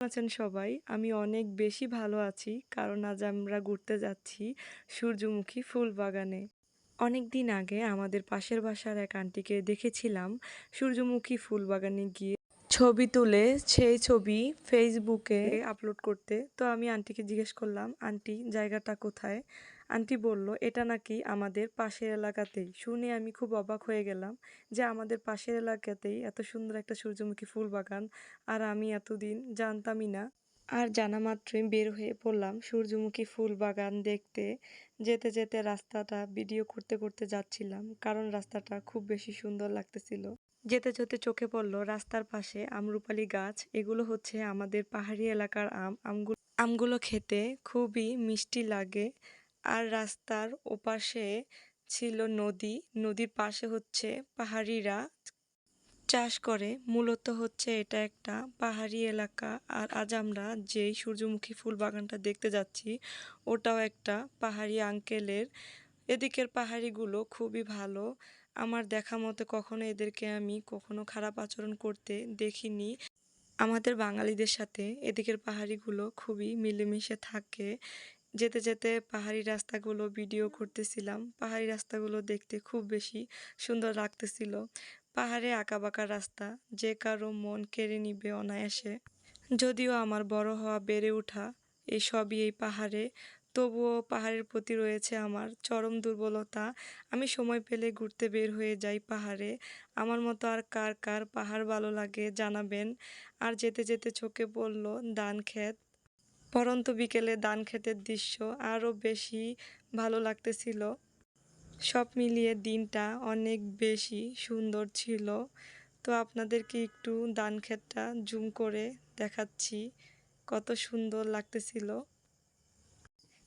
আছেন সবাই। আমি অনেক বেশি ভালো আছি, কারণ আজ আমরা ঘুরতে যাচ্ছি সূর্যমুখী ফুল বাগানে। অনেক দিন আগে আমাদের পাশের বাসার এক আন্টিকে দেখেছিলাম সূর্যমুখী ফুল বাগানে গিয়ে ছবি তুলে, সেই ছবি ফেসবুকে আপলোড করতে। তো আমি আন্টিকে জিজ্ঞেস করলাম, আন্টি, জায়গাটা কোথায়? আন্টি বলল, এটা নাকি আমাদের পাশের এলাকাতেই। শুনে আমি খুব অবাক হয়ে গেলাম যে আমাদের পাশের এলাকাতেই এত সুন্দর একটা সূর্যমুখী ফুল বাগান আর আমি এতদিন জানতামই না। আর জানা মাত্রই বের হয়ে পড়লাম সূর্যমুখী ফুল বাগান দেখতে, যেতে যেতে রাস্তাটা ভিডিও করতে করতে যাচ্ছিলাম কারণ রাস্তাটা খুব বেশি সুন্দর লাগতেছিল। যেতে যেতে চোখে পড়ল রাস্তার পাশে আমরুপালি গাছ, এগুলো হচ্ছে আমাদের পাহাড়ি এলাকার আম আমগুলো আমগুলো খেতে খুবই মিষ্টি লাগে। আর রাস্তার ওপাশে ছিল নদী। নদীর পাশে হচ্ছে পাহাড়িরা চাষ করে। মূলত হচ্ছে এটা একটা পাহাড়ি এলাকা। আর আজ আমরা যেই সূর্যমুখী ফুল বাগানটা দেখতে যাচ্ছি, ওটাও একটা পাহাড়ি আঙ্কেলের। এদিকের পাহাড়িগুলো খুবই ভালো। আমার দেখা মতে কখনো এদেরকে আমি কখনো খারাপ আচরণ করতে দেখিনি। আমাদের বাঙালিদের সাথে এদিকের পাহাড়িগুলো খুবই মিলেমিশে থাকে। যেতে যেতে পাহাড়ি রাস্তাগুলো ভিডিও করতেছিলাম। পাহাড়ি রাস্তাগুলো দেখতে খুব বেশি সুন্দর লাগতেছিল। পাহাড়ে আঁকাবাঁকা রাস্তা, যে কারও মন কেড়ে নিবে অনায়াসে। যদিও আমার বড় হওয়া বেড়ে ওঠা এই সবই এই পাহাড়ে, তবুও পাহাড়ের প্রতি রয়েছে আমার চরম দুর্বলতা। আমি সময় পেলে ঘুরতে বের হয়ে যাই পাহাড়ে। আমার মতো আর কার কার পাহাড় ভালো লাগে জানাবেন। আর যেতে যেতে চোখে পড়ল ধান ক্ষেত পরন্ত বিকেলে ধান ক্ষেতের দৃশ্য আরও বেশি ভালো লাগতেছিল। সব মিলিয়ে দিনটা অনেক বেশি সুন্দর ছিল। তো আপনাদেরকে একটু ধান ক্ষেতটা জুম করে দেখাচ্ছি, কত সুন্দর লাগতেছিল।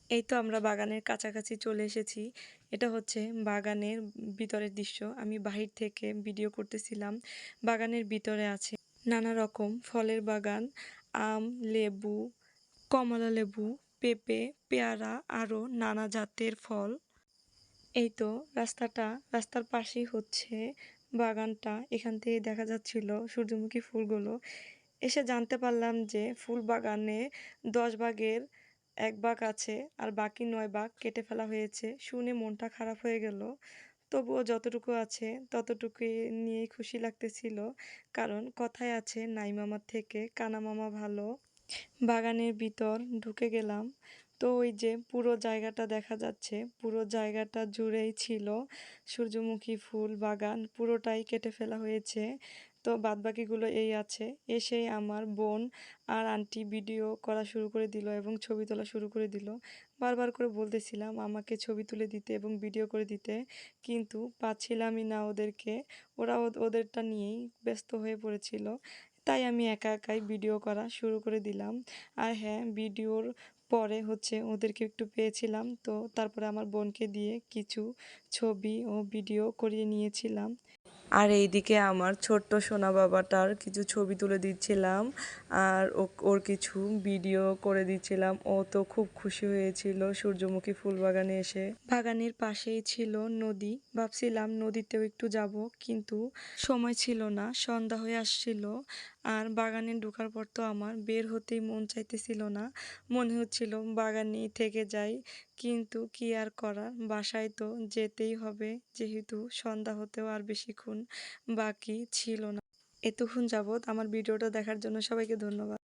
এই তো আমরা বাগানের কাছাকাছি চলে এসেছি। এটা হচ্ছে বাগানের ভিতরের দৃশ্য। আমি বাহির থেকে ভিডিও করতেছিলাম। বাগানের ভিতরে আছে নানা রকম ফলের বাগান, আম, লেবু কমলা লেবু, পেঁপে, পেয়ারা আরও নানা জাতের ফল। এই তো রাস্তাটা, রাস্তার পাশেই হচ্ছে বাগানটা। এখান থেকে দেখা যাচ্ছিল সূর্যমুখী ফুলগুলো। এসে জানতে পারলাম যে ফুল বাগানে দশ ভাগের এক ভাগ আছে আর বাকি নয় ভাগ কেটে ফেলা হয়েছে। শুনে মনটা খারাপ হয়ে গেল। তবুও যতটুকু আছে ততটুকু নিয়েই খুশি লাগতেছিল। কারণ কথায় আছে নাই মামার থেকে কানা মামা ভালো। বাগানের ভিতর ঢুকে গেলাম। তো ওই যে পুরো জায়গাটা দেখা যাচ্ছে, পুরো জায়গাটা জুড়েই ছিল সূর্যমুখী ফুল, বাগান, পুরোটাই কেটে ফেলা হয়েছে। তো বাদবাকিগুলো এই আছে। এসেই আমার বোন আর আন্টি ভিডিও করা শুরু করে দিল এবং ছবি তোলা শুরু করে দিল। বারবার করে বলতেছিলাম আমাকে ছবি তুলে দিতে এবং ভিডিও করে দিতে, কিন্তু পাচ্ছিলামই না ওদেরকে। ওরা ওদেরটা নিয়েই ব্যস্ত হয়ে পড়েছিল। তাই আমি একা একাই ভিডিও করা শুরু করে দিলাম। আর হ্যাঁ ভিডিওর পরে হচ্ছে ওদেরকে একটু পেয়েছিলাম। তো তারপরে আমার বোনকে দিয়ে কিছু ছবি ও ভিডিও করিয়ে নিয়েছিলাম। আর এইদিকে আমার ছোট্ট সোনা বাবাটার কিছু ছবি তুলে দিচ্ছিলাম। আর ওর কিছু ভিডিও করে দিচ্ছিলাম। ও তো খুব খুশি হয়েছিল সূর্যমুখী ফুল বাগানে এসে। বাগানের পাশেই ছিল নদী। ভাবছিলাম নদীতেও একটু যাব, কিন্তু সময় ছিল না। সন্ধ্যা হয়ে আসছিল। আর বাগানে ঢোকার পর তো আমার বের হতেই মন চাইতেছিল না। মনে হচ্ছিল বাগানেই থেকে যাই, কিন্তু কি আর করার? বাসায় তো যেতেই হবে, যেহেতু সন্ধ্যা হতেও আর বেশিক্ষণ বাকি ছিল না। এতক্ষণ যাবৎ আমার ভিডিওটা দেখার জন্য সবাইকে ধন্যবাদ।